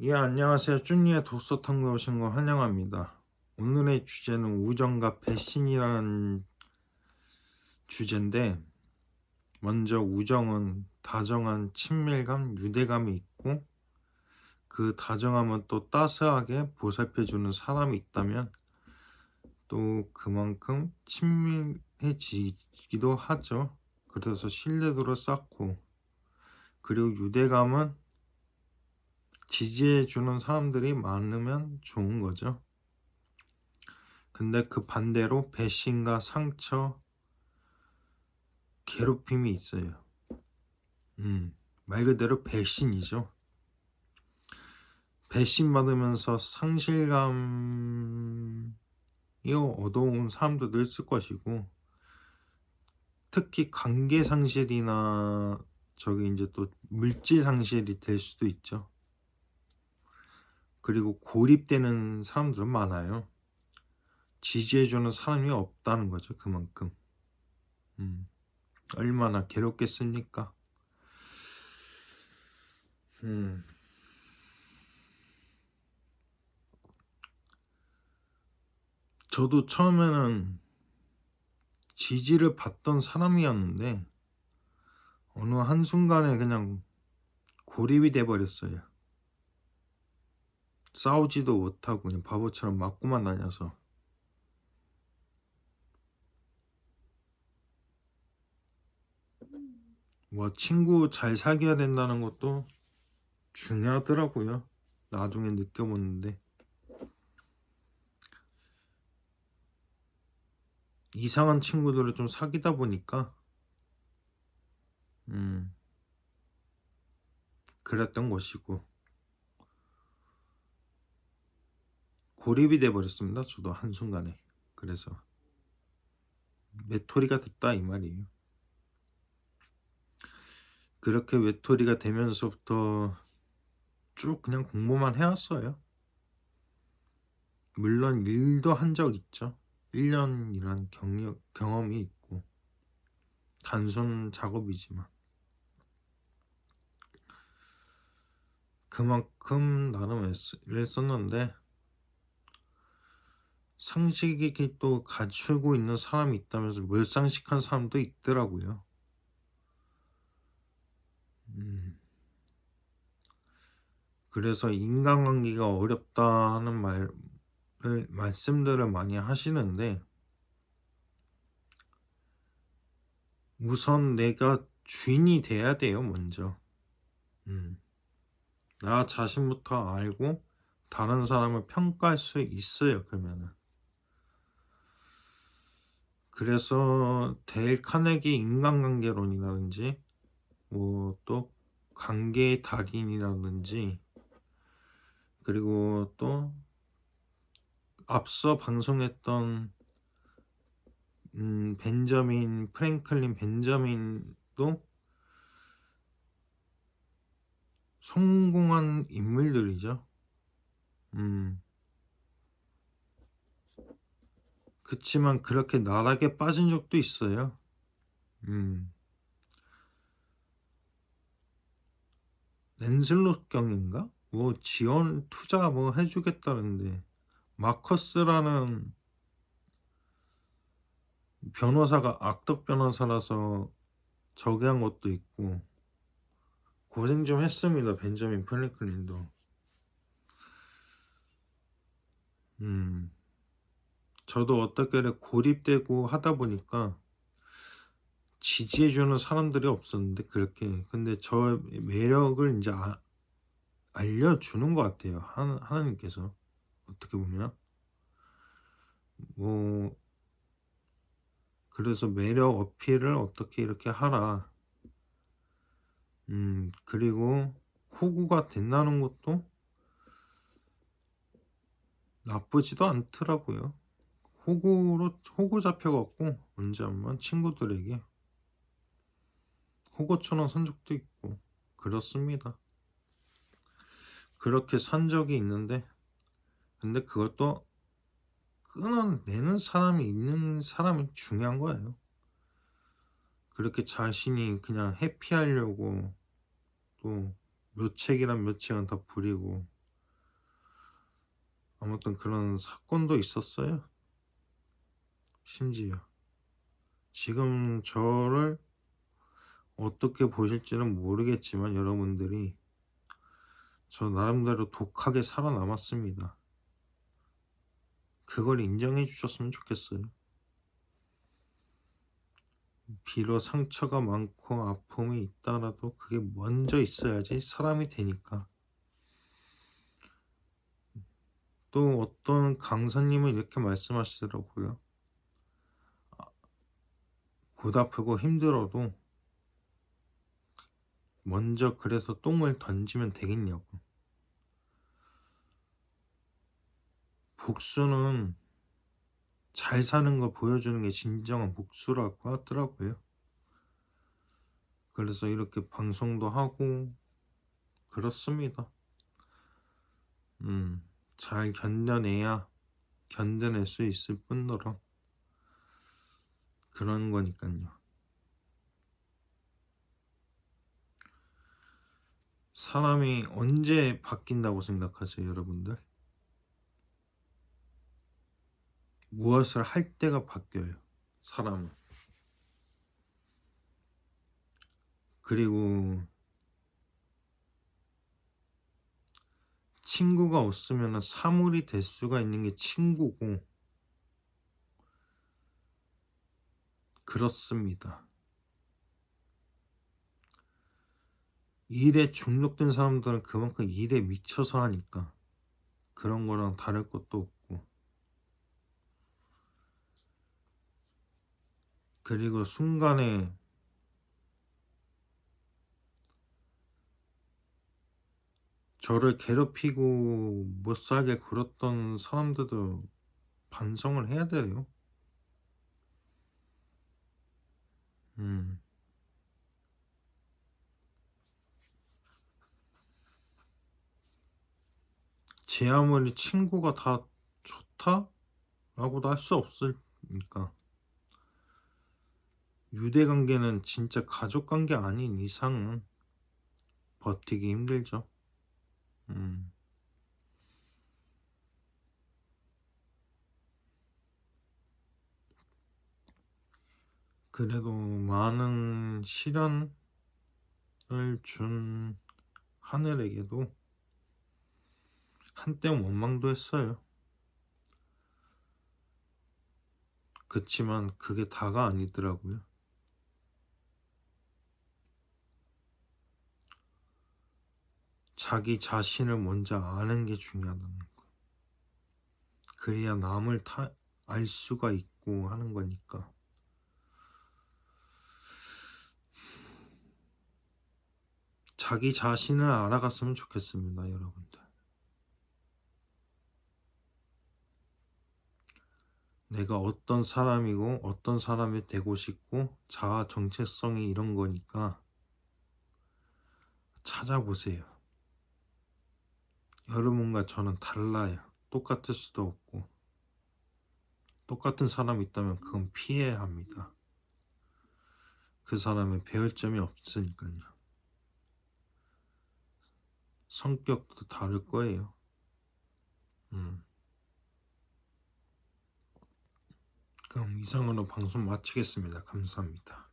예, 안녕하세요. 쭈니의 독서 탐구에 오신 거 환영합니다. 오늘의 주제는 우정과 배신이라는 주제인데, 먼저 우정은 다정한 친밀감, 유대감이 있고, 그 다정함은 또 따스하게 보살펴주는 사람이 있다면, 또 그만큼 친밀해지기도 하죠. 그래서 신뢰도를 쌓고, 그리고 유대감은 지지해주는 사람들이 많으면 좋은 거죠. 근데 그 반대로 배신과 상처, 괴롭힘이 있어요. 음, 말 그대로 배신이죠. 배신받으면서 상실감이 얻어온 사람들도 있을 것이고, 특히 관계 상실이나 저기 이제 또 물질 상실이 될 수도 있죠. 그리고 고립되는 사람들은 많아요. 지지해주는 사람이 없다는 거죠. 그만큼. 음, 얼마나 괴롭겠습니까? 음, 저도 처음에는 지지를 받던 사람이었는데 어느 한순간에 그냥 고립이 돼버렸어요. 싸우지도 못하고 그냥 바보처럼 맞고만 다녀서. 뭐 친구 잘 사귀어야 된다는 것도 중요하더라고요. 나중에 느껴보는데. 이상한 친구들을 좀 사귀다 보니까 음 그랬던 것이고 고립이 돼 버렸습니다. 저도 한 순간에 그래서 외톨이가 됐다 이 말이에요. 그렇게 외톨이가 되면서부터 쭉 그냥 공부만 해왔어요. 물론 일도 한 적 있죠. 1년이란 경력, 경험이 있고 단순 작업이지만 그만큼 나름 애썼는데 상식이 또 갖추고 있는 사람이 있다면서 멸상식한 사람도 있더라고요. 음, 그래서 인간관계가 어렵다는 말을 말씀들을 많이 하시는데 우선 내가 주인이 돼야 돼요, 먼저. 음, 나 자신부터 알고 다른 사람을 평가할 수 있어요, 그러면은. 그래서 데일 카네기 인간관계론이라든지 뭐 또 관계의 달인이라든지 그리고 또 앞서 방송했던 음, 벤저민 프랭클린 벤저민도 성공한 인물들이죠. 음. 그치만 그렇게 나락에 빠진 적도 있어요. 음. 랜슬롯 경인가? 뭐 지원 투자 뭐 해주겠다는데 마커스라는 변호사가 악덕 변호사라서 저기 한 것도 있고 고생 좀 했습니다. 벤저민 프랭클린도. 음. 저도 어떻게 고립되고 하다 보니까 지지해주는 사람들이 없었는데 그렇게. 근데 저 매력을 이제 아, 알려주는 것 같아요. 하나, 하나님께서. 어떻게 보면. 뭐 그래서 매력 어필을 어떻게 이렇게 하라. 음 그리고 호구가 된다는 것도 나쁘지도 않더라고요 호구로 호구 잡혀갖고 언제 한번 친구들에게 호구처럼 산 적도 있고 그렇습니다. 그렇게 산 적이 있는데 근데 그것도 끊어내는 사람이 있는 사람이 중요한 거예요. 그렇게 자신이 그냥 해피하려고 또 묘책이란 묘책은 다 부리고 아무튼 그런 사건도 있었어요. 심지어 지금 저를 어떻게 보실지는 모르겠지만 여러분들이 저 나름대로 독하게 살아남았습니다. 그걸 인정해 주셨으면 좋겠어요. 비록 상처가 많고 아픔이 있다라도 그게 먼저 있어야지 사람이 되니까. 또 어떤 강사님은 이렇게 말씀하시더라고요. 아프고 힘들어도 먼저 그래서 똥을 던지면 되겠냐고. 복수는 잘 사는 걸 보여주는 게 진정한 복수라고 하더라고요. 그래서 이렇게 방송도 하고 그렇습니다. 음, 잘 견뎌내야 견뎌낼 수 있을 뿐더러 그런 거니까요. 사람이 언제 바뀐다고 생각하세요, 여러분들? 무엇을 할 때가 바뀌어요, 사람은. 그리고 친구가 없으면 사물이 될 수가 있는 게 친구고 그렇습니다. 일에 중독된 사람들은 그만큼 일에 미쳐서 하니까 그런 거랑 다를 것도 없고 그리고 순간에 저를 괴롭히고 못 살게 굴었던 사람들도 반성을 해야 돼요. 음. 제 아무리 친구가 다 좋다 라고도 할 수 없으니까. 유대 관계는 진짜 가족 관계 아닌 이상은 버티기 힘들죠. 음. 그래도 많은 시련을 준 하늘에게도 한때 원망도 했어요. 그치만 그게 다가 아니더라고요. 자기 자신을 먼저 아는 게 중요하다는 거. 그래야 남을 다, 알 수가 있고 하는 거니까. 자기 자신을 알아갔으면 좋겠습니다, 여러분들. 내가 어떤 사람이고 어떤 사람이 되고 싶고 자아 정체성이 이런 거니까 찾아보세요. 여러분과 저는 달라요. 똑같을 수도 없고 똑같은 사람이 있다면 그건 피해야 합니다. 그 사람은 배울 점이 없으니까요. 성격도 다를 거예요. 음. 그럼 이상으로 방송 마치겠습니다. 감사합니다.